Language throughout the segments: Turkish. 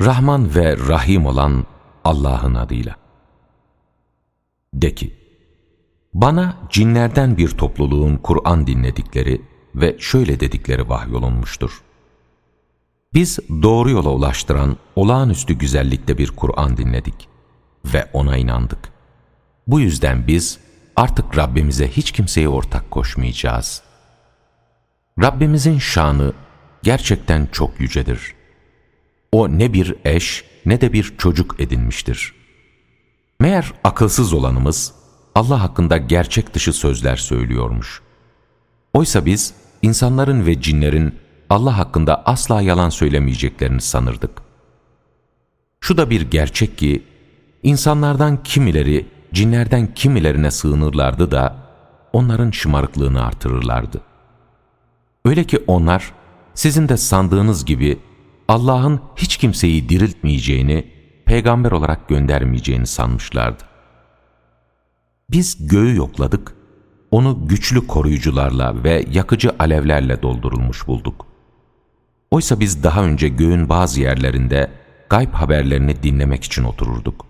Rahman ve Rahim olan Allah'ın adıyla. De ki, bana cinlerden bir topluluğun Kur'an dinledikleri ve şöyle dedikleri vahyolunmuştur. Biz doğru yola ulaştıran olağanüstü güzellikte bir Kur'an dinledik ve ona inandık. Bu yüzden biz artık Rabbimize hiç kimseye ortak koşmayacağız. Rabbimizin şanı gerçekten çok yücedir. O ne bir eş ne de bir çocuk edinmiştir. Meğer akılsız olanımız Allah hakkında gerçek dışı sözler söylüyormuş. Oysa biz insanların ve cinlerin Allah hakkında asla yalan söylemeyeceklerini sanırdık. Şu da bir gerçek ki, insanlardan kimileri cinlerden kimilerine sığınırlardı da onların şımarıklığını artırırlardı. Öyle ki onlar sizin de sandığınız gibi Allah'ın hiç kimseyi diriltmeyeceğini, peygamber olarak göndermeyeceğini sanmışlardı. Biz göğü yokladık, onu güçlü koruyucularla ve yakıcı alevlerle doldurulmuş bulduk. Oysa biz daha önce göğün bazı yerlerinde gayb haberlerini dinlemek için otururduk.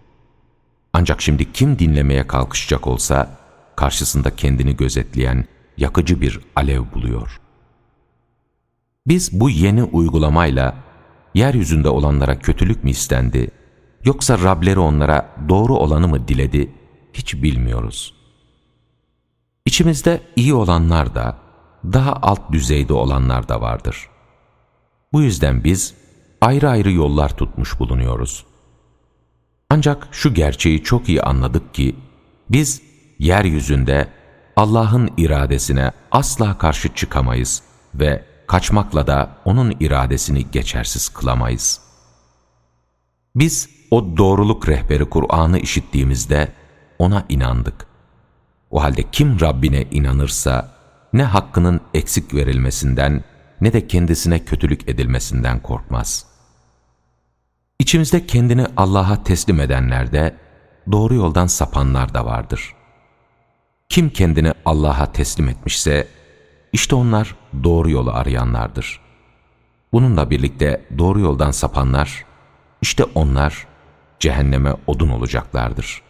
Ancak şimdi kim dinlemeye kalkışacak olsa, karşısında kendini gözetleyen yakıcı bir alev buluyor. Biz bu yeni uygulamayla, yeryüzünde olanlara kötülük mü istendi, yoksa Rableri onlara doğru olanı mı diledi, hiç bilmiyoruz. İçimizde iyi olanlar da, daha alt düzeyde olanlar da vardır. Bu yüzden biz ayrı ayrı yollar tutmuş bulunuyoruz. Ancak şu gerçeği çok iyi anladık ki, biz yeryüzünde Allah'ın iradesine asla karşı çıkamayız ve kaçmakla da O'nun iradesini geçersiz kılamayız. Biz o doğruluk rehberi Kur'an'ı işittiğimizde O'na inandık. O halde kim Rabbine inanırsa ne hakkının eksik verilmesinden ne de kendisine kötülük edilmesinden korkmaz. İçimizde kendini Allah'a teslim edenler doğru yoldan sapanlar da vardır. Kim kendini Allah'a teslim etmişse, işte onlar doğru yolu arayanlardır. Bununla birlikte doğru yoldan sapanlar, işte onlar cehenneme odun olacaklardır.''